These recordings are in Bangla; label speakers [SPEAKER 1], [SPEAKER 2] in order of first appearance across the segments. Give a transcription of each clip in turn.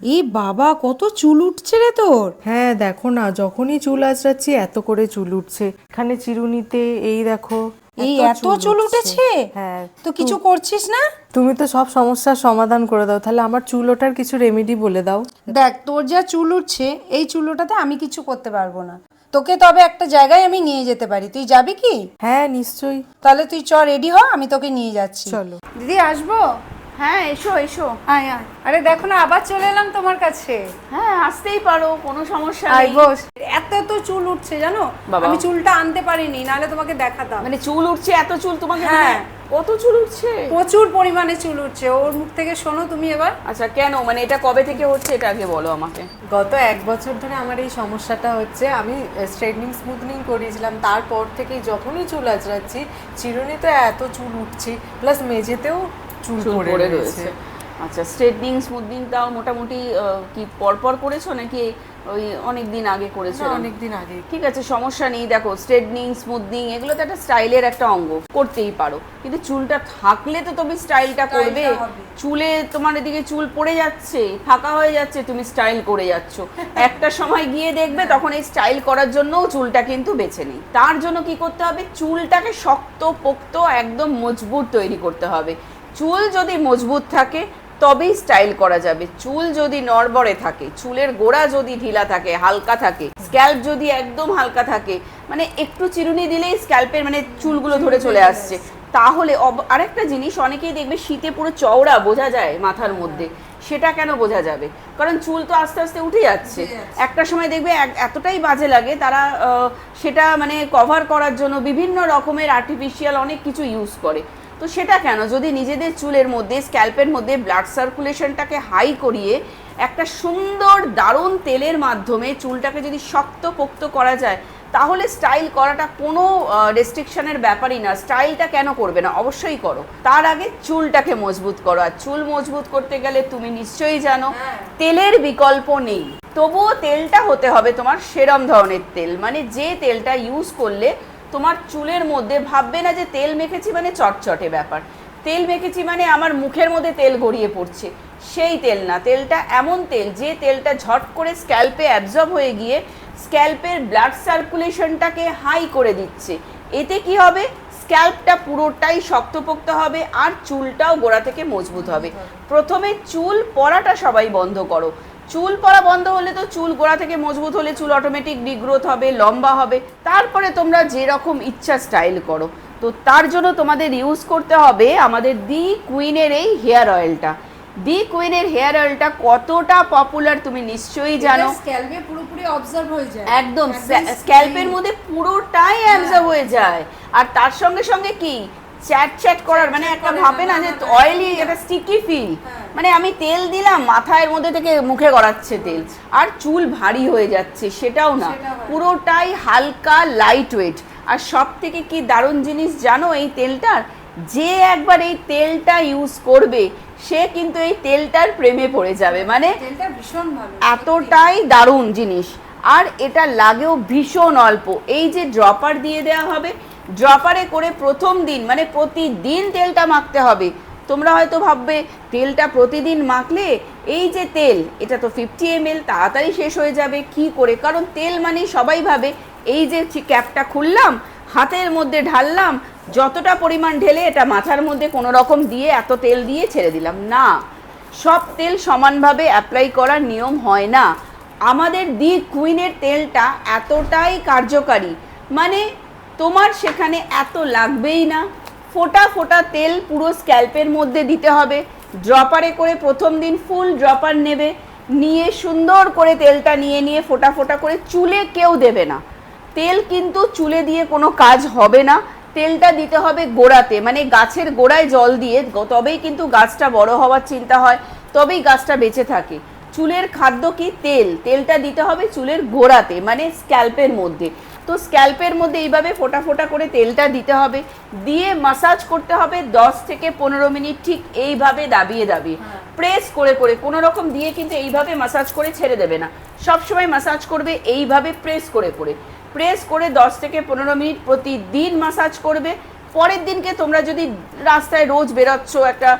[SPEAKER 1] এ বাবা কত চুল উঠছে রে তোর?
[SPEAKER 2] হ্যাঁ দেখো না যখনই চুল আঁচড়াচ্ছি এত করে চুল উঠছে। এখানে চিরুনিতে এই দেখো
[SPEAKER 1] এই এত চুল উঠেছে।
[SPEAKER 2] হ্যাঁ
[SPEAKER 1] তো কিছু করছিস না?
[SPEAKER 2] তুমি তো সব সমস্যার সমাধান করে দাও তাহলে আমার চুল ওঠার কিছু রেমেডি বলে দাও।
[SPEAKER 1] দেখ তোর যা চুল উঠছে এই চুল ওঠাতে আমি কিছু করতে পারব না। তোকে তবে একটা জায়গায় আমি নিয়ে যেতে পারি তুই যাবি কি?
[SPEAKER 2] হ্যাঁ নিশ্চয়ই।
[SPEAKER 1] তাহলে তুই চ রেডি হ আমি তোকে নিয়ে যাচ্ছি।
[SPEAKER 2] চলো।
[SPEAKER 1] দিদি আসব?
[SPEAKER 3] হ্যাঁ এসো এসো।
[SPEAKER 1] আয় আয়। আরে দেখো না আবার চলে এলাম তোমার কাছে।
[SPEAKER 3] হ্যাঁ আসতেই পারো কোনো সমস্যা নেই।
[SPEAKER 1] বস। এত এত চুল উঠছে জানো? আমি চুলটা আনতে পারিনি নাহলে তোমাকে দেখাতাম।
[SPEAKER 3] মানে চুল উঠছে এত চুল তোমাকে
[SPEAKER 1] হ্যাঁ।
[SPEAKER 3] মানে কত চুল উঠছে?
[SPEAKER 1] প্রচুর পরিমাণে চুল উঠছে ওর মুখ থেকে শোনো তুমি এবার।
[SPEAKER 3] আচ্ছা কেন? মানে এটা কবে থেকে হচ্ছে এটা আগে বলো আমাকে।
[SPEAKER 2] গত এক বছর ধরে আমার এই সমস্যাটা হচ্ছে আমি স্ট্রেটনিং স্মুথনিং করিয়েছিলাম। তারপর থেকেই যখনই চুল আঁচড়াচ্ছি চিরুনিতে এত চুল উঠছে প্লাস মেঝেতেও চুল পড়ে রয়েছে।
[SPEAKER 3] আচ্ছা স্ট্রেটনিং স্মুথনিং তাও মোটামুটি কি পরপর করেছ নাকি ওই অনেক দিন আগে করেছ?
[SPEAKER 2] অনেকদিন আগে।
[SPEAKER 3] ঠিক আছে সমস্যা নেই। দেখো স্ট্রেটনিং স্মুথনিং এগুলো তো একটা স্টাইলের একটা অঙ্গ করতেই পারো। কিন্তু চুলটা থাকলে তো তুমি স্টাইলটা করবে। চুলে তোমার এদিকে চুল পড়ে যাচ্ছে ফাঁকা হয়ে যাচ্ছে তুমি স্টাইল করে যাচ্ছ। একটা সময় গিয়ে দেখবে তখন এই স্টাইল করার জন্যও চুলটা কিন্তু বেছে নেই। তার জন্য কি করতে হবে? চুলটাকে শক্ত পোক্ত একদম মজবুত তৈরি করতে হবে। চুল যদি মজবুত থাকে তবেই স্টাইল করা যাবে। চুল যদি নড়বড়ে থাকে চুলের গোড়া যদি ঢিলা থাকে হালকা থাকে স্ক্যাল্প যদি একদম হালকা থাকে মানে একটু চিরুনি দিলেই স্ক্যাল্পের মানে চুলগুলো ধরে চলে আসছে। তাহলে আরেকটা জিনিস অনেকেই দেখবে শীতে পুরো চওড়া বোঝা যায় মাথার মধ্যে। সেটা কেন বোঝা যাবে? কারণ চুল তো আস্তে আস্তে উঠে যাচ্ছে। একটা সময় দেখবে এতটাই বাজে লাগে তারা সেটা মানে কভার করার জন্য বিভিন্ন রকমের আর্টিফিশিয়াল অনেক কিছু ইউজ করে। তো সেটা কেন? যদি নিজেদের চুলের মধ্যে স্ক্যাল্পের মধ্যে ব্লাড সার্কুলেশনটাকে হাই করিয়ে একটা সুন্দর দারুণ তেলের মাধ্যমে চুলটাকে যদি শক্ত পোক্ত করা যায় তাহলে স্টাইল করাটা কোনো রেস্ট্রিকশনের ব্যাপারই না। স্টাইলটা কেন করবে না? অবশ্যই করো। তার আগে চুলটাকে মজবুত করো। আর চুল মজবুত করতে গেলে তুমি নিশ্চয়ই জানো তেলের বিকল্প নেই। তবুও তেলটা হতে হবে তোমার সেরম ধরনের তেল। মানে যে তেলটা ইউজ করলে তোমার চুলের মধ্যে ভাববে না যে তেল মেখেছি মানে চটচটে ব্যাপার। তেল মেখেছি মানে আমার মুখের মধ্যে তেল গড়িয়ে পড়ছে। সেই তেল না, তেলটা এমন তেল যে তেলটা ঝট করে স্ক্যাল্পে অ্যাবজর্ব হয়ে গিয়ে স্ক্যাল্পের ব্লাড সার্কুলেশনটাকে হাই করে দিচ্ছে। এতে কি হবে? স্ক্যাল্পটা পুরোটাই শক্তপোক্ত হবে আর চুলটাও গোড়া থেকে মজবুত হবে। প্রথমে চুল পড়াটা সবাই বন্ধ করো। চুল পড়া বন্ধ হলে তো চুল গোড়া থেকে মজবুত হলে চুল অটোমেটিক ডিগ্রোথ হবে লম্বা হবে। তারপরে তোমরা যেরকম ইচ্ছা স্টাইল করো। তো তার জন্য তোমাদের ইউজ করতে হবে আমাদের দি কুইনের এই হেয়ার অয়েলটা। দি কুইনের হেয়ার অয়েলটা কতটা পপুলার তুমি নিশ্চয়ই জানো।
[SPEAKER 1] স্ক্যাল্পে পুরোপুরি অবজার্ভ হয়ে যায়।
[SPEAKER 3] একদম স্ক্যাল্পের মধ্যে পুরোটাই অ্যাবজর্ব হয়ে যায়। আর তার সঙ্গে সঙ্গে কি? চ্যাট চ্যাট করার মানে একটা ভাবে না যে অয়েলি একটা স্টিকি ফিল মানে আমি তেল দিলাম মাথার মধ্যে থেকে মুখে গড়াচ্ছে তেল। আর চুল ভারী হয়ে যাচ্ছে সেটাও না। পুরোটাই হালকা লাইট ওয়েট আর সব থেকে কি দারুণ জিনিস জানো এই তেলটার? যে একবার এই তেলটা ইউজ করবে সে কিন্তু এই তেলটার প্রেমে পড়ে যাবে। মানে এতটাই দারুণ জিনিস। আর এটা লাগেও ভীষণ অল্প। এই যে ড্রপার দিয়ে দেওয়া হবে ড্রপারে করে প্রথম দিন মানে প্রতিদিন তেলটা মাখতে হবে। তোমরা হয়তো ভাববে, তেলটা প্রতিদিন মাখলে এই যে তেল, এটা তো ফিফটি এম এল তাড়াতাড়ি শেষ হয়ে যাবে, কি করে? কারণ তেল মানে সবাই ভাবে, এই যে ক্যাপটা খুললাম, হাতের মধ্যে ঢাললাম, যতটা পরিমাণ ঢেলে এটা মাথার মধ্যে কোনো রকম দিয়ে এত তেল দিয়ে ছেড়ে দিলাম। না, সব তেল সমানভাবে অ্যাপ্লাই করার নিয়ম হয় না। আমাদের দি, কুইনের তেলটা এতটাই কার্যকারী মানে তোমার সেখানে এত লাগবেই না। ফোটা ফোটা তেল পুরো স্ক্যাল্পের মধ্যে দিতে হবে। ড্রপারে করে প্রথম দিন ফুল ড্রপার নেবে। নিয়ে সুন্দর করে তেলটা নিয়ে নিয়ে ফোটা ফোটা করে চুলে কেউ দেবে না। তেল কিন্তু চুলে দিয়ে কোনো কাজ হবে না। তেলটা দিতে হবে গোড়াতে। মানে গাছের গোড়ায় জল দিয়ে তবেই কিন্তু গাছটা বড় হওয়ার চিন্তা হয়, তবেই গাছটা বেঁচে থাকে। চুলের খাদ্য কি? তেল। তেলটা দিতে হবে চুলের গোড়াতে মানে স্ক্যাল্পের মধ্যে। তো স্ক্যাল্পের মধ্যে এইভাবে ফোটা ফোটা করে তেলটা দিতে হবে। দিয়ে মাসাজ করতে হবে দশ থেকে পনেরো মিনিট ঠিক এইভাবে দাবিয়ে দাবিয়ে। প্রেস করে করে কোনো রকম দিয়ে কিন্তু এইভাবে মাসাজ করে ছেড়ে দেবে না। সবসময় মাসাজ করবে এইভাবে প্রেস করে করে। প্রেস করে দশ থেকে পনেরো মিনিট প্রতিদিন মাসাজ করবে। পরের দিনকে তোমরা যদি রাস্তায় রোজ বেরোচ্ছ একটা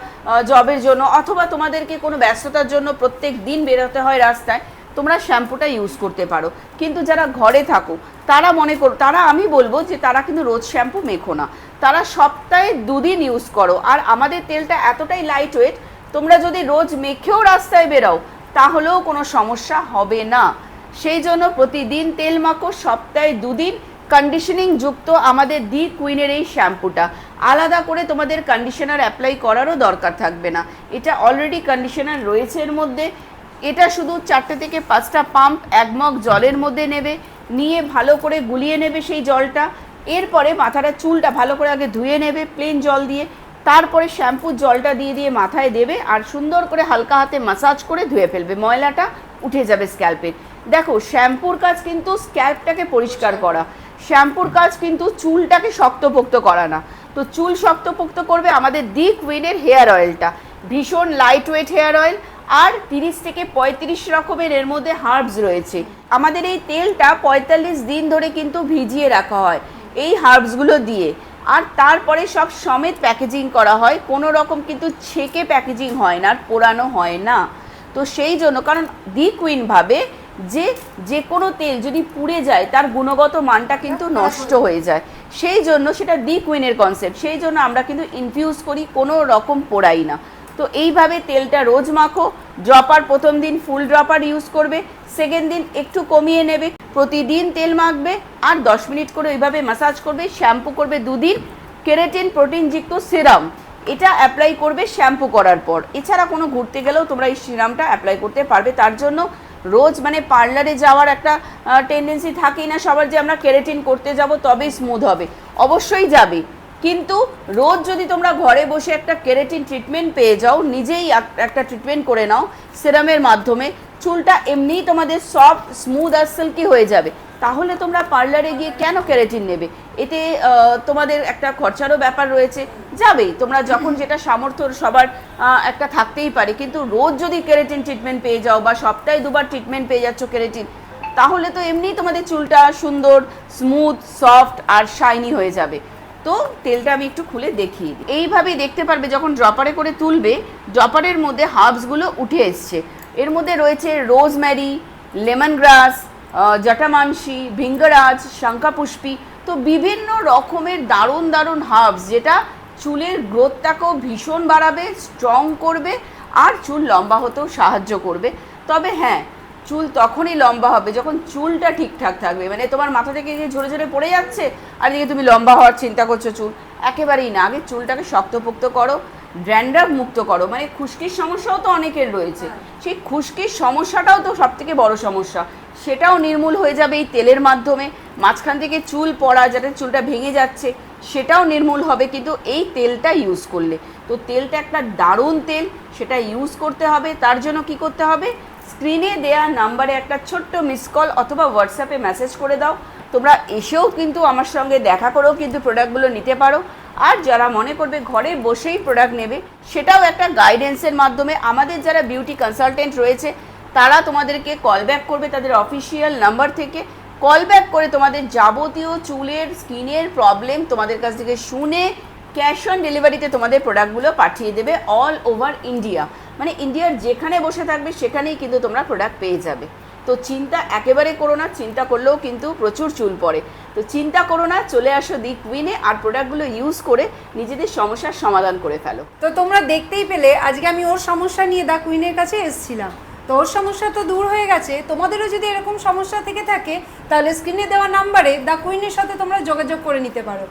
[SPEAKER 3] জবের জন্য অথবা তোমাদেরকে কোনো ব্যস্ততার জন্য প্রত্যেক দিন বেরোতে হয় রাস্তায় তোমরা শ্যাম্পুটা ইউজ করতে পারো। কিন্তু যারা ঘরে থাকো তারা মনে করো, তারা আমি বলব যে তারা কিন্তু রোজ শ্যাম্পু মেখো না। তারা সপ্তাহে দুদিন ইউজ করো। আর আমাদের তেলটা এতটাই লাইট ওয়েট তোমরা যদি রোজ মেখেও রাস্তায় বেরাও, তাহলেও কোনো সমস্যা হবে না। সেই জন্য প্রতিদিন তেল মাখো, সপ্তাহে দুদিন কন্ডিশনিং যুক্ত আমাদের দি কুইনের এই শ্যাম্পুটা। আলাদা করে তোমাদের কন্ডিশনার অ্যাপ্লাই করারও দরকার থাকবে না। এটা অলরেডি কন্ডিশনার রয়েছে এর মধ্যে। এটা শুধু চারটে থেকে পাঁচটা পাম্প এক মগ জলের মধ্যে নেবে। নিয়ে ভালো করে গুলিয়ে নেবে সেই জলটা। এরপরে মাথাটা চুলটা ভালো করে আগে ধুয়ে নেবে প্লেন জল দিয়ে। তারপরে শ্যাম্পুর জলটা দিয়ে দিয়ে মাথায় দেবে আর সুন্দর করে হালকা হাতে মাসাজ করে ধুয়ে ফেলবে। ময়লাটা উঠে যাবে স্ক্যাল্পের দেখো, শ্যাম্পুর কাজ কিন্তু স্ক্যাল্পটাকে পরিষ্কার করা। শ্যাম্পুর কাজ কিন্তু চুলটাকে শক্তপোক্ত করা না। তো চুল শক্তপোক্ত করবে আমাদের দি কুইনের হেয়ার অয়েলটা ভীষণ লাইট ওয়েট হেয়ার অয়েল আর তিরিশ থেকে পঁয়ত্রিশ রকমের এর মধ্যে হার্বস রয়েছে। আমাদের এই তেলটা পঁয়তাল্লিশ দিন ধরে কিন্তু ভিজিয়ে রাখা হয় এই হার্বসগুলো দিয়ে। আর তারপরে সব সমেত প্যাকেজিং করা হয়, কোনো রকম কিন্তু ছেঁকে প্যাকেজিং হয় না, আর পোড়ানো হয় না। তো সেই জন্য, কারণ দি কুইন ভাবে যে যে কোনো তেল যদি পুড়ে যায়, তার গুণগত মানটা কিন্তু নষ্ট হয়ে যায়। সেই জন্য সেটা দি কুইনের কনসেপ্ট সেই জন্য আমরা কিন্তু ইনফিউজ করি, কোনো রকম পোড়াই না। তো এইভাবে তেলটা রোজ মাখো ড্রপার প্রথম দিন ফুল ড্রপার ইউজ করবে সেকেন্ড দিন একটু কমিয়ে নেবে, প্রতিদিন তেল মাখবে আর দশ মিনিট করে ওইভাবে মাসাজ করবে শ্যাম্পু করবে দুদিন কেরাটিন প্রোটিনযুক্ত সিরাম এটা অ্যাপ্লাই করবে শ্যাম্পু করার পর। এছাড়া কোনো ঘুরতে গেলেও তোমরা এই সিরামটা অ্যাপ্লাই করতে পারবে, তার জন্য রোজ মানে পার্লারে যাওয়ার একটা টেন্ডেন্সি থাকেই না সবার যে আমরা কেরাটিন করতে যাব তবেই স্মুথ হবে। অবশ্যই যাবে। কিন্তু রোজ যদি তোমরা ঘরে বসে একটা কেরাটিন ট্রিটমেন্ট পেয়ে যাও নিজেই একটা ট্রিটমেন্ট করে নাও সেরামের মাধ্যমে চুলটা এমনিই তোমাদের সফট স্মুথ আর সিল্কি হয়ে যাবে। তাহলে তোমরা পার্লারে গিয়ে কেন কেরাটিন নেবে? এতে তোমাদের একটা খরচারও ব্যাপার রয়েছে। যাবেই তোমরা যখন যেটা সামর্থ্য সবার একটা থাকতেই পারে। কিন্তু রোজ যদি কেরাটিন ট্রিটমেন্ট পেয়ে যাও বা সপ্তাহে দুবার ট্রিটমেন্ট পেয়ে যাচ্ছ কেরাটিন তাহলে তো এমনিই তোমাদের চুলটা সুন্দর স্মুথ সফট আর শাইনি হয়ে যাবে। তো তেলটা আমি একটু খুলে দেখিয়ে দিই। এইভাবেই দেখতে পারবে যখন ড্রপারে করে তুলবে ড্রপারের মধ্যে হার্বসগুলো উঠে এসছে। এর মধ্যে রয়েছে রোজম্যারি লেমন গ্রাস জটামানসি ভিঙ্গরাজ শঙ্খাপুষ্পী তো বিভিন্ন রকমের দারুণ দারুণ হার্বস যেটা চুলের গ্রোথটাকেও ভীষণ বাড়াবে স্ট্রং করবে আর চুল লম্বা হতেও সাহায্য করবে। তবে হ্যাঁ চুল তখনই লম্বা হবে যখন চুলটা ঠিকঠাক থাকবে। মানে তোমার মাথা থেকে যে ঝরে ঝরে পড়ে যাচ্ছে, আর এদিকে তুমি লম্বা হওয়ার চিন্তা করছ চুল, একেবারেই না। আগে চুলটাকে শক্তপোক্ত করো ড্র্যান্ডার মুক্ত করো। মানে খুশকির সমস্যাও তো অনেকের রয়েছে। সেই খুশকির সমস্যাটাও তো সব থেকে বড় সমস্যা। সেটাও নির্মূল হয়ে যাবে এই তেলের মাধ্যমে। মাঝখান থেকে চুল পড়া, যাতে চুলটা ভেঙে যাচ্ছে, সেটাও নির্মূল হবে। কিন্তু এই তেলটা ইউজ করলে। তো তেলটা একটা দারুণ তেল, সেটা ইউজ করতে হবে। তার জন্য কি করতে হবে? স্ক্রিনে দেয়া নাম্বারে একটা ছোট্ট মিস কল অথবা হোয়াটসঅ্যাপে মেসেজ করে দাও। তোমরা এসেও কিন্তু আমার সঙ্গে দেখা করেও কিন্তু প্রোডাক্টগুলো নিতে পারো। আর যারা মনে করবে ঘরে বসেই প্রোডাক্ট নেবে, সেটাও একটা গাইডেন্সের মাধ্যমে আমাদের যারা বিউটি কনসালটেন্ট রয়েছে, তারা তোমাদেরকে কল ব্যাক করবে তাদের অফিসিয়াল নাম্বার থেকে। কল ব্যাক করে তোমাদের যাবতীয় চুলের, স্কিনের প্রবলেম তোমাদের কাছ থেকে শুনে ক্যাশ অন ডেলিভারিতে তোমাদের প্রোডাক্টগুলো পাঠিয়ে দেবে অল ওভার ইন্ডিয়া মানে ইন্ডিয়ার যেখানে বসে থাকবে সেখানেই কিন্তু তোমরা প্রোডাক্ট পেয়ে যাবে। তো চিন্তা একেবারে করো না, চিন্তা করলেও কিন্তু প্রচুর চুল পড়ে। তো চিন্তা করো না, চলে আসো দি কুইনে আর প্রোডাক্টগুলো ইউজ করে নিজেদের সমস্যার সমাধান করে ফেলো।
[SPEAKER 1] তো তোমরা দেখতেই পেলে, আজকে আমি ওর সমস্যা নিয়ে দা কুইনের কাছে এসেছিলাম। তো ওর সমস্যা তো দূর হয়ে গেছে, তোমাদেরও যদি এরকম সমস্যা থেকে থাকে, তাহলে স্ক্রিনে দেওয়া নাম্বারে দা কুইনের সাথে তোমরা যোগাযোগ করে নিতে পারো।